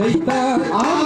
尾巴。啊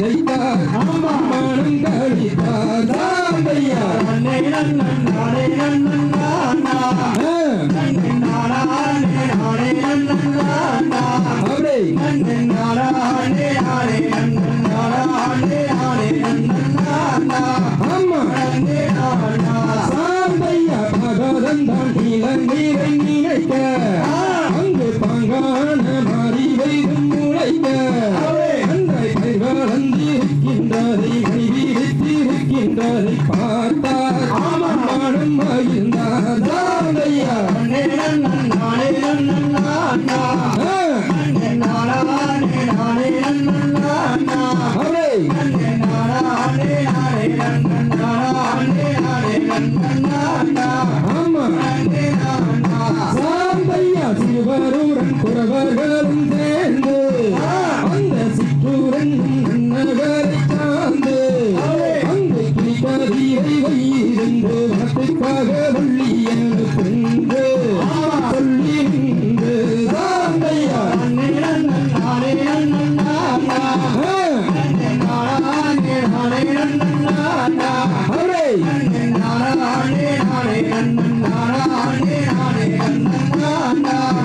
செய்தார் மனம் கழித்தார் தாந்தையா நன்னை நன்னன் நாளை நன்னன் நீரை no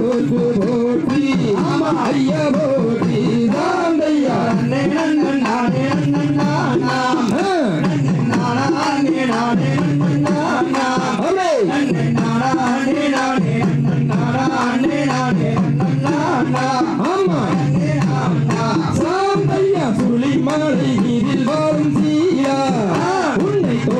भोज भोटी माया भोज